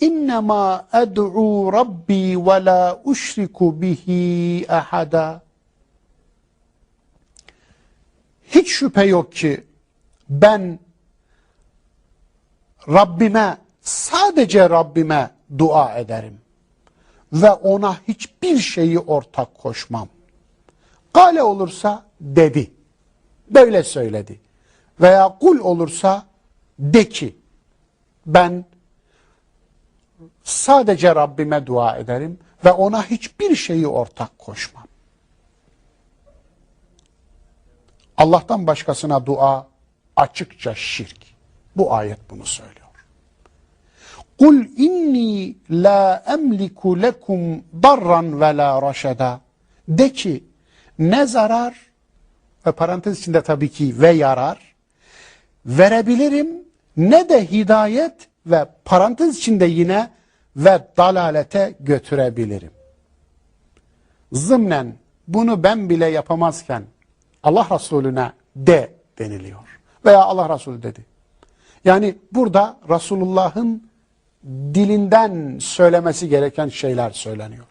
innema ed'u rabbi ve la uşriku bihi ahada. Hiç şüphe yok ki ben Rabbime sadece Rabbime dua ederim ve ona hiçbir şeyi ortak koşmam. Kale olursa dedi. Böyle söyledi. Veya kul olursa de ki ben sadece Rabbime dua ederim ve ona hiçbir şeyi ortak koşmam. Allah'tan başkasına dua açıkça şirk. Bu ayet bunu söylüyor. Kul inni la emliku lekum darran ve la raşeda. De ki ne zarar ve parantez içinde tabii ki ve yarar verebilirim ne de hidayet ve parantez içinde yine ve dalalete götürebilirim. Zımnen bunu ben bile yapamazken Allah Resulüne de deniliyor. Veya Allah Resulü dedi. Yani burada Resulullah'ın dilinden söylemesi gereken şeyler söyleniyor.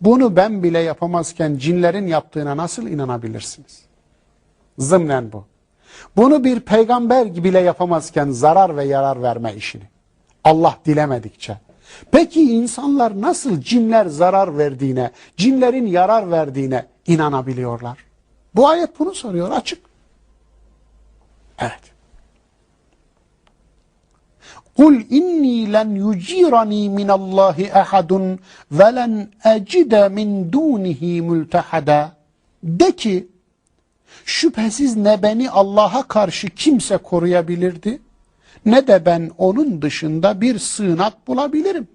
Bunu ben bile yapamazken cinlerin yaptığına nasıl inanabilirsiniz? Zımnen bu. Bunu bir peygamber bile yapamazken zarar ve yarar verme işini. Allah dilemedikçe. Peki insanlar nasıl cinler zarar verdiğine, cinlerin yarar verdiğine inanabiliyorlar? Bu ayet bunu soruyor açık. Evet. İnni len yucirani min Allahi ahadun ve len ecide min dunihi multahada. De ki şüphesiz ne beni Allah'a karşı kimse koruyabilirdi ne de ben onun dışında bir sığınak bulabilirim.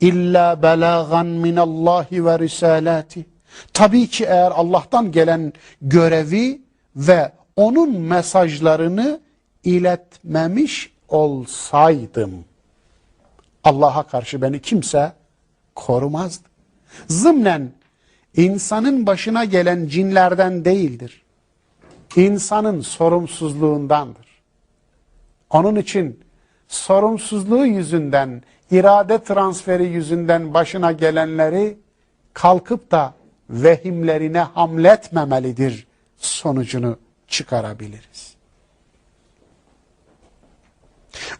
İlla belagan min Allahi ve risalati. Tabii ki eğer Allah'tan gelen görevi ve onun mesajlarını iletmemiş olsaydım Allah'a karşı beni kimse korumazdı. Zımnen insanın başına gelen cinlerden değildir. İnsanın sorumsuzluğundandır. Onun için sorumsuzluğu yüzünden, irade transferi yüzünden başına gelenleri kalkıp da vehimlerine hamletmemelidir sonucunu çıkarabiliriz.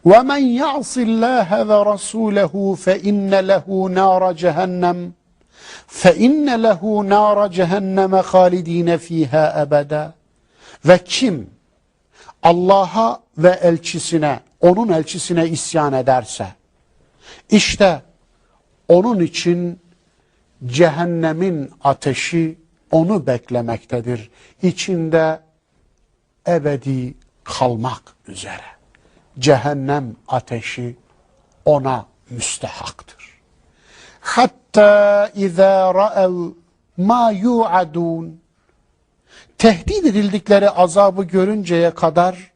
وَمَنْ يَعْصِ اللّٰهَ وَرَسُولَهُ فَاِنَّ لَهُ نَارَ جَهَنَّمْ فَاِنَّ لَهُ نَارَ جَهَنَّمَ خَالِد۪ينَ ف۪يهَا أَبَدًا Ve kim Allah'a ve elçisine, onun elçisine isyan ederse, işte onun için cehennemin ateşi onu beklemektedir. İçinde ebedi kalmak üzere. Cehennem ateşi ona müstehaktır. Hatta izâ ra'ev ma yu'adun tehdit edildikleri azabı görünceye kadar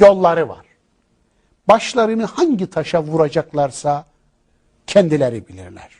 yolları var. Başlarını hangi taşa vuracaklarsa kendileri bilirler.